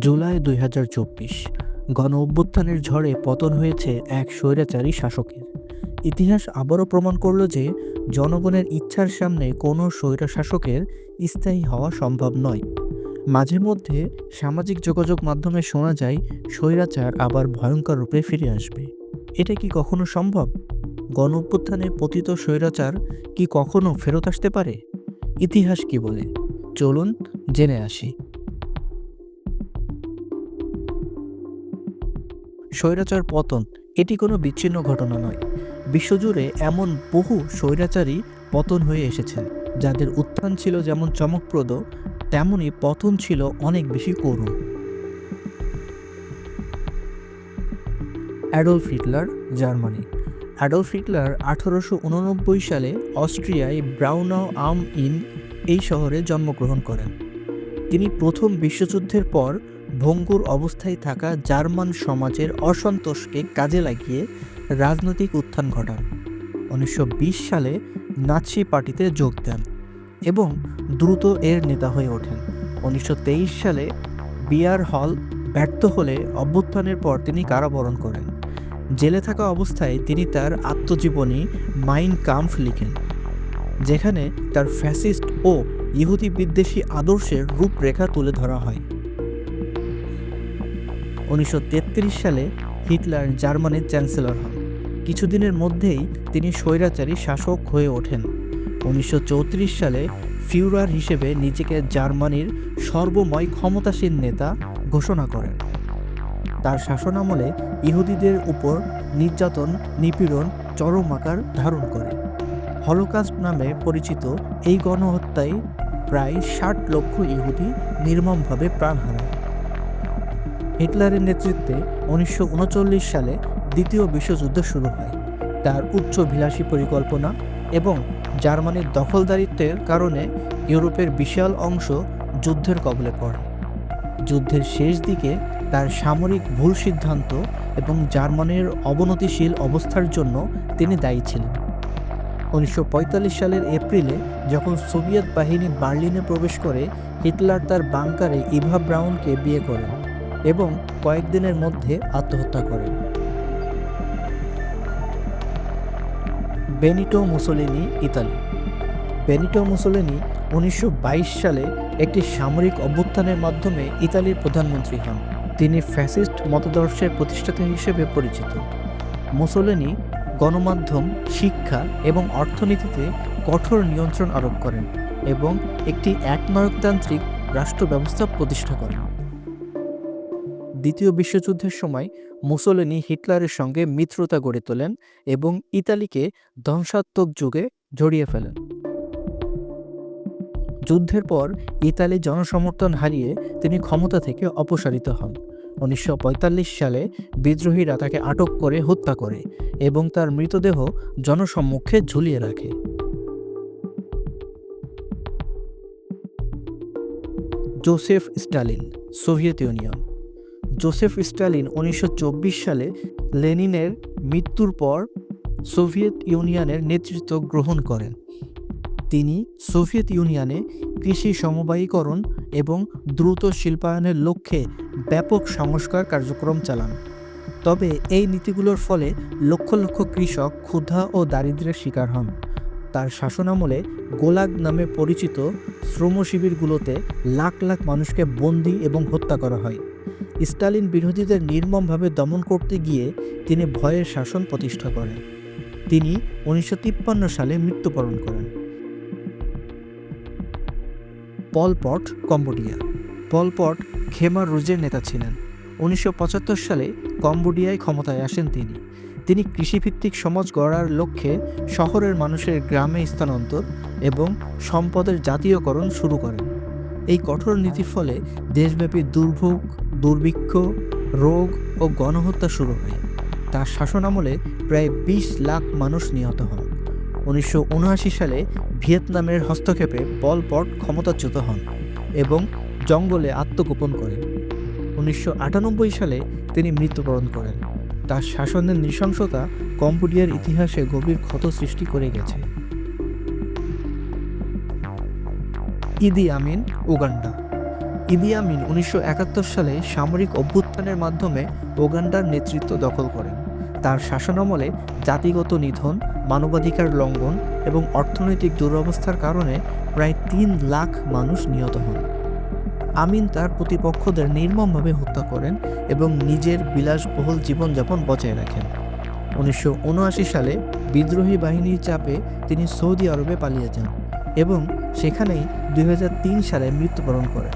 জুলাই দুই হাজার চব্বিশ, গণ অভ্যুত্থানের ঝড়ে পতন হয়েছে এক স্বৈরাচারী শাসকের। ইতিহাস আবারও প্রমাণ করল যে জনগণের ইচ্ছার সামনে কোনো স্বৈরা শাসকের স্থায়ী হওয়া সম্ভব নয়। মাঝে মধ্যে সামাজিক যোগাযোগ মাধ্যমে শোনা যায়, স্বৈরাচার আবার ভয়ঙ্কর রূপে ফিরে আসবে। এটা কি কখনো সম্ভব? গণ অভ্যুত্থানে পতিত স্বৈরাচার কি কখনো ফেরত আসতে পারে? ইতিহাস কি বলে? চলুন জেনে আসি। স্বৈরাচার পতন, এটি কোনো বিচ্ছিন্ন ঘটনা নয়। বিশ্বজুড়ে এমন বহু স্বৈরাচারী পতন হয়ে এসেছেন, যাদের উত্থান ছিল যেমন চমকপ্রদ, তেমনি পতন ছিল অনেক বেশি করুণ। Adolf Hitler, Germany. Adolf Hitler আঠারোশো উননব্বই সালে অস্ট্রিয়ায় ব্রাউনাও আম ইন এই শহরে জন্মগ্রহণ করেন। তিনি প্রথম বিশ্বযুদ্ধের পর ভঙ্গুর অবস্থায় থাকা জার্মান সমাজের অসন্তোষকে কাজে লাগিয়ে রাজনৈতিক উত্থান ঘটান। উনিশশো বিশ সালে নাৎসি পার্টিতে যোগ দেন এবং দ্রুত এর নেতা হয়ে ওঠেন। উনিশশো তেইশ সালে বিয়ার হল ব্যর্থ হলে অভ্যুত্থানের পর তিনি কারাবরণ করেন। জেলে থাকা অবস্থায় তিনি তার আত্মজীবনী মাইন কাম্ফ লিখেন, যেখানে তার ফ্যাসিস্ট ও ইহুদি বিদ্বেষী আদর্শের রূপরেখা তুলে ধরা হয়। উনিশশো তেত্রিশ সালে হিটলার জার্মানির চ্যান্সেলর হন। কিছুদিনের মধ্যেই তিনি স্বৈরাচারী শাসক হয়ে ওঠেন। উনিশশো চৌত্রিশ সালে ফিউরার হিসেবে নিজেকে জার্মানির সর্বময় ক্ষমতাসীন নেতা ঘোষণা করেন। তার শাসনামলে ইহুদিদের উপর নির্যাতন, নিপীড়ন, চরম আকার ধারণ করে। হলোকাস্ট নামে পরিচিত এই গণহত্যায় প্রায় ষাট লক্ষ ইহুদি নির্মমভাবে প্রাণ হারায়। হিটলারের নেতৃত্বে উনিশশো উনচল্লিশ সালে দ্বিতীয় বিশ্বযুদ্ধ শুরু হয়। তার উচ্চভিলাষী পরিকল্পনা এবং জার্মানির দখলদারিত্বের কারণে ইউরোপের বিশাল অংশ যুদ্ধের কবলে পড়ে। যুদ্ধের শেষ দিকে তার সামরিক ভুল সিদ্ধান্ত এবং জার্মানির অবনতিশীল অবস্থার জন্য তিনি দায়ী ছিলেন। উনিশশো পঁয়তাল্লিশ সালের এপ্রিলে যখন সোভিয়েত বাহিনী বার্লিনে প্রবেশ করে, হিটলার তার বাংকারে ইভা ব্রাউনকে বিয়ে করেন। এবং কয়েকদিনের মধ্যে আত্মহত্যা করেন Benito Mussolini, Italy. Benito Mussolini উনিশশো বাইশ সালে একটি সামরিক অভ্যুত্থানের মাধ্যমে ইতালির প্রধানমন্ত্রী হন। তিনি ফ্যাসিস্ট মতাদর্শের প্রতিষ্ঠাতা হিসেবে পরিচিত। মুসোলিনি গণমাধ্যম, শিক্ষা এবং অর্থনীতিতে কঠোর নিয়ন্ত্রণ আরোপ করেন এবং একটি একনায়কতান্ত্রিক রাষ্ট্র ব্যবস্থা প্রতিষ্ঠা করেন। দ্বিতীয় বিশ্বযুদ্ধের সময় মুসোলিনি হিটলারের সঙ্গে মিত্রতা গড়ে তোলেন এবং ইতালিকে ধ্বংসাত্মক যুগে জড়িয়ে ফেলেন। যুদ্ধের পর ইতালি জনসমর্থন হারিয়ে তিনি ক্ষমতা থেকে অপসারিত হন। উনিশশো পঁয়তাল্লিশ সালে বিদ্রোহীরা তাকে আটক করে হত্যা করে এবং তার মৃতদেহ জনসম্মুখে ঝুলিয়ে রাখে। Joseph Stalin, Soviet Union Joseph Stalin উনিশশো চব্বিশ সালে লেনিনের মৃত্যুর পর সোভিয়েত ইউনিয়নের নেতৃত্ব গ্রহণ করেন। তিনি সোভিয়েত ইউনিয়নে কৃষি সমবায়ীকরণ এবং দ্রুত শিল্পায়নের লক্ষ্যে ব্যাপক সংস্কার কার্যক্রম চালান। তবে এই নীতিগুলোর ফলে লক্ষ লক্ষ কৃষক ক্ষুধা ও দারিদ্র্যের শিকার হন। তার শাসনামলে গোলাগ নামে পরিচিত শ্রম শিবিরগুলোতে লাখ লাখ মানুষকে বন্দি এবং হত্যা করা হয়। স্টালিন বিরোধীদের নির্মমভাবে দমন করতে গিয়ে তিনি ভয়ের শাসন প্রতিষ্ঠা করেন। তিনি উনিশশো তিপ্পান্ন সালে মৃত্যুবরণ করেন। Pol Pot Cambodia. Pol Pot Khmer রুজের নেতা ছিলেন। উনিশশো পঁচাত্তর সালে কম্বোডিয়ায় ক্ষমতায় আসেন তিনি। তিনি কৃষিভিত্তিক সমাজ গড়ার লক্ষ্যে শহরের মানুষের গ্রামে স্থানান্তর এবং সম্পদের জাতীয়করণ শুরু করেন। এই কঠোর নীতির ফলে দেশব্যাপী দুর্ভোগ দুর্ভিক্ষ, রোগ ও গণহত্যা শুরু হয়। তার শাসনামলে প্রায় বিশ লাখ মানুষ নিহত হন। উনিশশো উনআশি সালে ভিয়েতনামের হস্তক্ষেপে পলপট ক্ষমতাচ্যুত হন এবং জঙ্গলে আত্মগোপন করেন। উনিশশো আটানব্বই সালে তিনি মৃত্যুবরণ করেন। তার শাসনের নৃশংসতা কম্বোডিয়ার ইতিহাসে গভীর ক্ষত সৃষ্টি করে গেছে। ইদি আমিন, উগান্ডা। ইদি আমিন উনিশশো একাত্তর সালে সামরিক অভ্যুত্থানের মাধ্যমে ওগান্ডার নেতৃত্ব দখল করেন। তার শাসনামলে জাতিগত নিধন, মানবাধিকার লঙ্ঘন এবং অর্থনৈতিক দুরবস্থার কারণে প্রায় তিন লাখ মানুষ নিহত হন। আমিন তার প্রতিপক্ষদের নির্মমভাবে হত্যা করেন এবং নিজের বিলাসবহুল জীবনযাপন বজায় রাখেন। উনিশশো উনআশি সালে বিদ্রোহী বাহিনীর চাপে তিনি সৌদি আরবে পালিয়ে যান এবং সেখানেই দুই হাজার তিন সালে মৃত্যুবরণ করেন।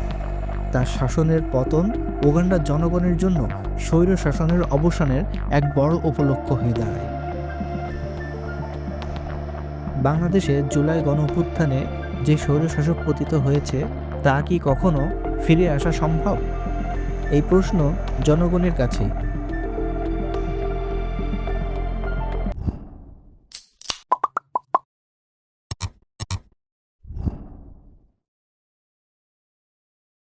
তার শাসনের পতন উগান্ডার জনগণের জন্য স্বৈর শাসনের অবসানের এক বড় উপলক্ষ হয়ে দাঁড়ায়। বাংলাদেশে জুলাই গণ অভ্যুত্থানে যে স্বৈরশাসক পতিত হয়েছে, তা কি কখনো ফিরে আসা সম্ভব? এই প্রশ্ন জনগণের কাছেই।